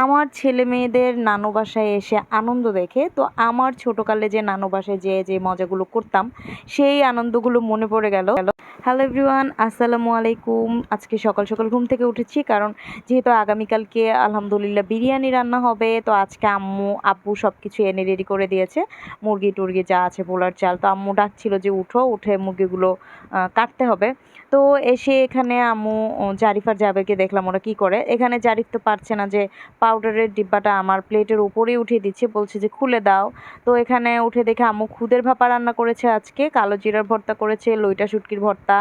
আমার ছেলে মেয়েদের নানু বাসায় এসে আনন্দ দেখে, তো আমার ছোটোকালে যে নানু বাসায় যেয়ে যে মজাগুলো করতাম, সেই আনন্দগুলো মনে পড়ে গেল। হ্যালো এভরিওয়ান আসসালামু আলাইকুম। আজকে সকাল সকাল ঘুম থেকে উঠেছি, কারণ যেহেতু আগামীকালকে আলহামদুলিল্লাহ বিরিয়ানি রান্না হবে, তো আজকে আম্মু আব্বু সব কিছু এনে রেডি করে দিয়েছে। মুরগি টুরগি যা আছে পোলার চাল, তো আম্মু ডাকছিল যে উঠো, উঠে মুরগিগুলো কাটতে হবে। তো এসে এখানে আম্মু জারিফার জাবেরকে দেখলাম ওরা কি করে। এখানে জারিফ তো পারছে না যে পাউডারের ডিব্বাটা আমার প্লেটের উপরেই উঠিয়ে দিচ্ছে, বলছে যে খুলে দাও। তো এখানে উঠে দেখে আম্মু খুদের ভাপা রান্না করেছে আজকে, কালো জিরার ভর্তা করেছে, লইটা শুটকির ভর্তা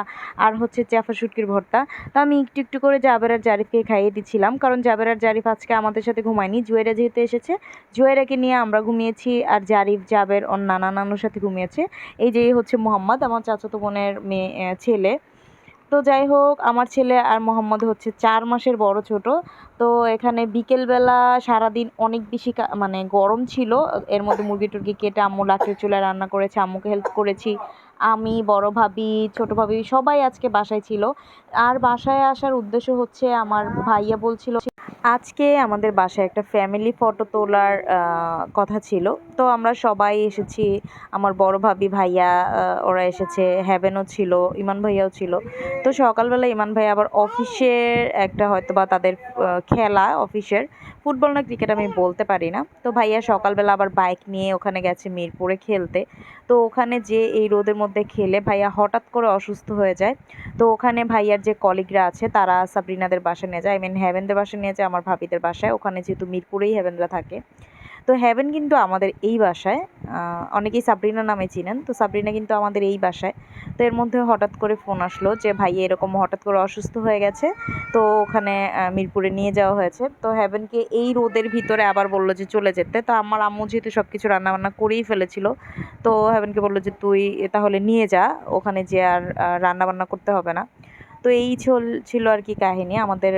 আর হচ্ছে চ্যাফা শুটকির ভর্তা। তো আমি একটু একটু করে জাবের আর জারিফকে খাইয়ে দিচ্ছিলাম কারণ জাবের আর জারিফ আজকে আমাদের সাথে ঘুমায়নি। জুয়েরা যেহেতু এসেছে, জুয়েরাকে নিয়ে আমরা ঘুমিয়েছি আর জারিফ, জাবের ওর নানা নানুর সাথে ঘুমিয়েছে। এই যে হচ্ছে মোহাম্মদ, আমার চাচাতো বোনের মেয়ে ছেলে। তো যাই হোক, আমার ছেলে আর মোহাম্মদ হচ্ছে চার মাসের বড় ছোট। তো এখানে বিকেলবেলা সারাদিন অনেক বেশি মানে গরম ছিল। এর মধ্যে মুরগি টুরগি কেটে আম্মু লাকড়ির চুলায় রান্না করেছে, আম্মুকে হেল্প করেছি। আমি, বড় ভাবি, ছোট ভাবি সবাই আজকে বাসায় ছিল। আর বাসায় আসার উদ্দেশ্য হচ্ছে আমার ভাইয়া বলছিল আজকে আমাদের বাসায় একটা ফ্যামিলি ফটো তোলার কথা ছিল। তো আমরা সবাই এসেছি, আমার বড় ভাবি ভাইয়া ওরা এসেছে হ্যাভেনও ছিল, ইমান ভাইয়াও ছিল। তো সকালবেলা ইমান ভাই আবার অফিসের একটা হয়তো বা তাদের খেলা অফিসের। ফুটবল না ক্রিকেট আমি বলতে পারি না। তো ভাইয়া সকালবেলা আবার বাইক নিয়ে ওখানে গেছে মিরপুরে খেলতে। তো ওখানে যে এই রোদের মধ্যে খেলে ভাইয়া হঠাৎ করে অসুস্থ হয়ে যায়। তো ওখানে ভাইয়ার যে কলিগরা আছে, তারা সাবরিনাদের বাসায় নিয়ে যায়। আই মিন হ্যাভেনদের বাসায় নিয়ে যায় আমার ভাবিদের বাসায়। ওখানে যেহেতু মিরপুরেই হ্যাভেনরা থাকে। তো হ্যাভেন কিন্তু আমাদের এই বাসায়। অনেকেই সাবরিনা নামে চিনেন। তো সাবরিনা কিন্তু আমাদের এই বাসায়। তো এর মধ্যে হঠাৎ করে ফোন আসলো যে, ভাই, এরকম হঠাৎ করে অসুস্থ হয়ে গেছে। তো ওখানে মিরপুরে নিয়ে যাওয়া হয়েছে। তো হ্যাভেনকে এই রোদের ভিতরে আবার বলল যে, চলে যেতে। তো আমার আম্মু যেহেতু সব কিছু রান্নাবান্না করেই ফেলেছিল, তো হ্যাভেনকে বলল যে, তুই তাহলে নিয়ে যা। ওখানে যে আর রান্না বান্না করতে হবে না। তো এই ছিল আর কি কাহিনী। আমাদের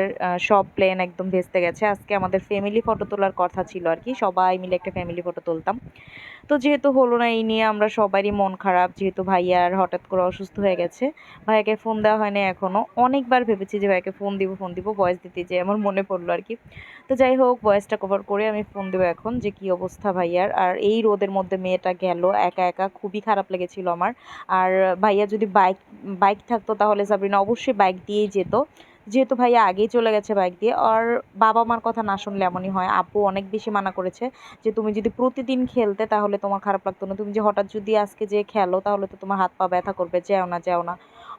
সব প্লেন একদম ভেস্তে গেছে। আজকে আমাদের ফ্যামিলি ফটো তোলার কথা ছিল আর কি। সবাই মিলে একটা ফ্যামিলি ফটো তুলতাম। তো যেহেতু হলো না এই নিয়ে আমরা সবারই মন খারাপ, যেহেতু ভাইয়ার হঠাৎ করে অসুস্থ হয়ে গেছে, ভাইয়াকে ফোন দেওয়া হয়নি এখনও অনেকবার ভেবেছি যে ভাইয়াকে ফোন দিব ফোন দিব ভয়েস দিতে যে আমার মনে পড়ল আর কি। তো যাই হোক ভয়েসটা কভার করে আমি ফোন দেবো এখন যে কি অবস্থা ভাইয়ার। আর এই রোদের মধ্যে মেয়েটা গেল, একা একা, খুবই খারাপ লেগেছিল আমার। আর ভাইয়া যদি বাইক বাইক থাকতো তাহলে সাবরিনা, অবশ্যই বাইক দিয়েই যেত। যেহেতু ভাইয়া আগেই চলে গেছে বাইক দিয়ে, আর বাবা মার কথা না শুনলে এমনই হয়। আপু অনেক বেশি মানা করেছে যে, তুমি যদি প্রতিদিন খেলতে তাহলে তোমার খারাপ লাগতো না। তুমি যে হঠাৎ যদি আজকে যে খেলো তাহলে তো তোমার হাত পা ব্যথা করবে। যেও না যেও না।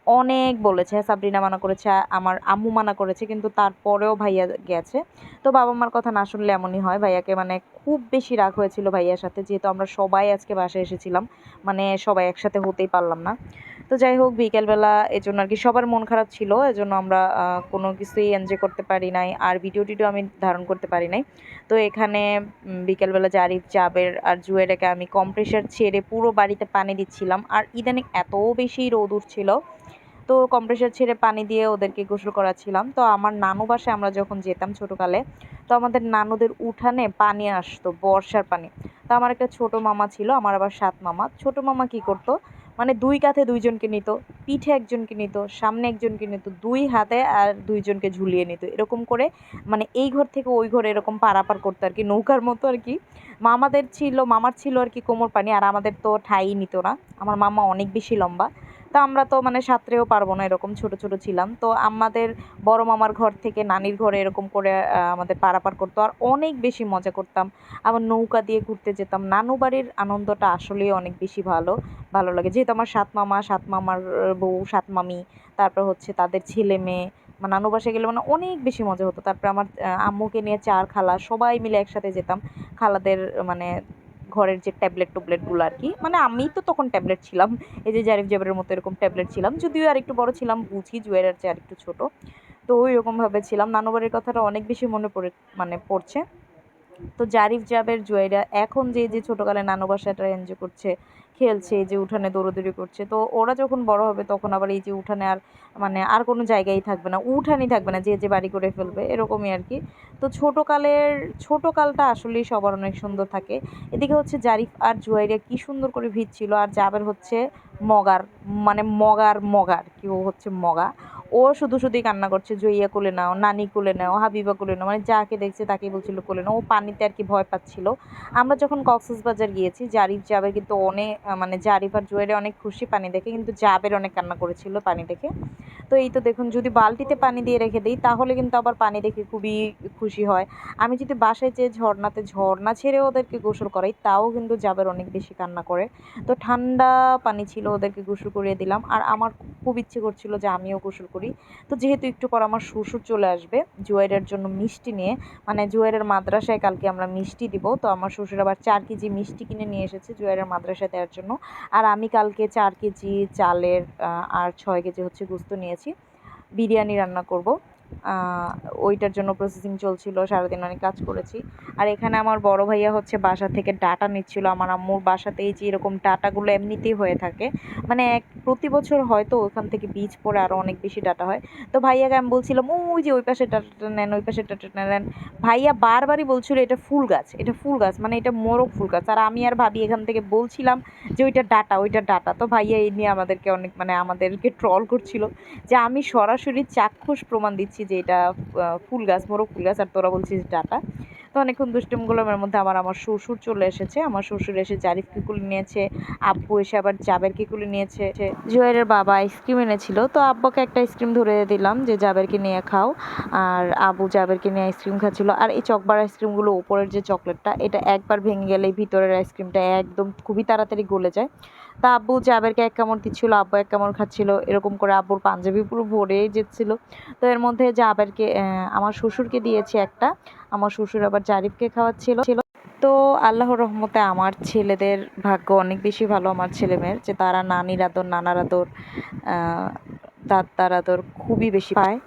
অনেক বলেছে, সাবরিনা মানা করেছে, আমার আম্মু মানা করেছে, কিন্তু তারপরেও ভাইয়া গেছে। তো বাবা মার কথা না শুনলে এমনই হয়। ভাইয়াকে মানে খুব বেশি রাগ হয়েছিল ভাইয়ার সাথে, যেহেতু আমরা সবাই আজকে বাসায় এসেছিলাম। মানে সবাই একসাথে হতেই পারলাম না। তো যাই হোক, বিকেলবেলা এজন্য আর কি সবার মন খারাপ ছিল, এজন্য আমরা কোনো কিছুই এনজয় করতে পারি নাই, আর ভিডিও টিডিও আমি ধারণ করতে পারি নাই। তো এখানে বিকেলবেলা জারিফ, জাবের আর জুয়েরাকে আমি কম্প্রেসার ছেড়ে পুরো বাড়িতে পানি দিচ্ছিলাম। আর ইদানিং এত বেশি রোদ উঠছিল তো কম্প্রেসার ছেড়ে পানি দিয়ে ওদেরকে গোসল করাচ্ছিলাম। তো আমার নানু বাসায় আমরা যখন যেতাম ছোটোকালে, তো আমাদের নানুদের উঠানে পানি আসতো, বর্ষার পানি। তো আমার একটা ছোট মামা ছিল, আমার আবার সাত মামা। ছোট মামা কি করতো? মানে দুই কাঁধে দুইজনকে নিত, পিঠে একজনকে নিত, সামনে একজনকে নিত, দুই হাতে আর দুইজনকে ঝুলিয়ে নিত। এরকম করে মানে এই ঘর থেকে ওই ঘরে এরকম পারাপার করতো আর কি, নৌকার মতো আর কি। মামাদের ছিল, মামার ছিল আর কি কোমর পানি, আর আমাদের তো ঠাই নিত না। আমার মামা অনেক বেশি লম্বা। তো আমরা তো মানে সাঁতরেও পারব না, এরকম ছোট ছোট ছিলাম। তো আমাদের বড় মামার ঘর থেকে নানির ঘরে এরকম করে আমাদের পারাপার করতো। আর অনেক বেশি মজা করতাম। আবার নৌকা দিয়ে ঘুরতে যেতাম। নানু বাড়ির আনন্দটা আসলেই অনেক বেশি ভালো ভালো লাগে। যেহেতু আমার সাত মামা, সাত মামার বউ, সাত মামি, তারপর হচ্ছে তাদের ছেলে মেয়ে, আমার নানু বাসায় গেলে মানে অনেক বেশি মজা হতো। তারপরে আমার আম্মুকে নিয়ে চার খালা সবাই মিলে একসাথে যেতাম। খালাদের মানে ঘরের যে ট্যাবলেট টুবলেটগুলো আর কি মানে আমি তো তখন ট্যাবলেট ছিলাম, এই যে জারিফ জাবের মতো এরকম ট্যাবলেট ছিলাম, যদিও আর একটু বড় ছিলাম, বুঝি জুয়ের আর চেয়ে আর একটু ছোটো, তো ওই রকমভাবে ছিলাম। নানুবাড়ির কথাটা অনেক বেশি মনে পড়ে মানে পড়ছে। তো জারিফ জাবের জুয়েরা এখন যে যে ছোটোকালে নানু বাসাটা এনজয় করছে, খেলছে, এই যে উঠানে দৌড়াদৌড়ি করছে, তো ওরা যখন বড় হবে তখন আবার এই যে উঠানে আর মানে আর কোনো জায়গায় থাকবে না, উঠানই থাকবে না, যে যে বাড়ি করে ফেলবে, এরকমই আর কি। তো ছোটোকালের, ছোটোকালটা আসলেই সবার অনেক সুন্দর থাকে। এদিকে হচ্ছে জারিফ আর জুয়াইরা কি সুন্দর করে ভিজছিল, আর জাবের হচ্ছে মগার মানে মগার মগার কি ও হচ্ছে মগা। ও শুধু শুধুই কান্না করছে জইয়া কোলে নাও নানি কোলে নাও হাবিবা কোলে নাও মানে যাকে দেখছে তাকেই বলছিল কোলে নাও ও পানিতে আর কি ভয় পাচ্ছিল। আমরা যখন কক্সবাজার গিয়েছি, জারিফ জাবের কিন্তু অনেক মানে জারিফ আর জুয়েরে অনেক খুশি পানি দেখে, কিন্তু জাবের অনেক কান্না করেছিল পানি দেখে। তো এই তো দেখুন, যদি বালতিতে পানি দিয়ে রেখে দিই, তাহলে কিন্তু আবার পানি দেখে খুবই খুশি হয়। আমি যদি বাসায় যেয়ে ঝর্ণাতে ঝর্ণা ছেড়ে ওদেরকে গোসল করাই, তাও কিন্তু জাবের অনেক বেশি কান্না করে। তো ঠান্ডা পানি ছিল, ওদেরকে গোসল করিয়ে দিলাম। আর আমার খুব ইচ্ছে করছিল যে আমিও গোসল করি। তো যেহেতু একটু পর আমার শ্বশুর চলে আসবে, জুয়াইরের জন্য মিষ্টি নিয়ে মানে জুয়াইরের মাদ্রাসায় কালকে আমরা মিষ্টি দিব। তো আমার শ্বশুর আবার চার কেজি মিষ্টি কিনে নিয়ে এসেছে জুয়াইরের মাদ্রাসায় দেওয়ার জন্য। আর আমি কালকে চার কেজি চালের আর ছয় কেজি হচ্ছে গুস্ত নিয়েছি বিরিয়ানি রান্না করব। ওইটার জন্য প্রসেসিং চলছিল, সারাদিন অনেক কাজ করেছি। আর এখানে আমার বড় ভাইয়া হচ্ছে বাসা থেকে ডাটা নিচ্ছিল, আমার আম্মুর বাসাতেই যে এরকম ডাটাগুলো এমনিতেই হয়ে থাকে। মানে এক, প্রতি বছর হয়তো ওখান থেকে বীজ পড়ে আরও অনেক বেশি ডাটা হয়। তো ভাইয়াকে আমি বলছিলাম, ওই যে ওই পাশে ডাটাটা নেন, ওই পাশে ডাটাটা নেন। ভাইয়া বারবারই বলছিল, এটা ফুল গাছ, এটা ফুল গাছ মানে এটা মোরগ ফুল গাছ। আর আমি আর ভাবি এখান থেকে বলছিলাম যে, ওইটা ডাটা ওইটা ডাটা। তো ভাইয়া এই নিয়ে আমাদেরকে অনেক মানে আমাদেরকে ট্রল করছিল যে, আমি সরাসরি চাক্ষুষ প্রমাণ দিচ্ছি যে এটা ফুল গাছ, মোরগ ফুল গাছ, আর তোরা বলছিস ডাটা। তো অনেকক্ষণ দুষ্টুমগুলোর মধ্যে আবার আমার শ্বশুর চলে এসেছে। আমার শ্বশুর এসে জারিফকে কুলি নিয়েছে, আব্বু এসে আবার জাবেরকে কুলি নিয়েছে। জুয়াইরের বাবা আইসক্রিম এনেছিল। তো আব্বাকে একটা আইসক্রিম ধরে দিলাম যে, জাবেরকে নিয়ে খাও। আর আবু জাবেরকে নিয়ে আইসক্রিম খাচ্ছিল। আর এই চকবার আইসক্রিমগুলো উপরের যে চকলেটটা এটা একবার ভেঙে গেলে ভিতরের আইসক্রিমটা একদম খুবই তাড়াতাড়ি গলে যায়। তা আব্বু জাবেরকে এক কামড় দিচ্ছিল, আব্বু এক কামড় খাচ্ছিল, এরকম করে আব্বুর পাঞ্জাবি পুরো ভরেই যেচ্ছিল তো এর মধ্যে জাবেরকে আমার শ্বশুরকে দিয়েছি একটা, আমার শ্বশুর আবার জারিফকে খাওয়াচ্ছিল। তো আল্লাহর রহমতে আমার ছেলেদের ভাগ্য অনেক বেশি ভালো, আমার ছেলে মেয়ের, যে তারা নানির আদর, নানার আদর দাদার আদর খুবই বেশি পায়।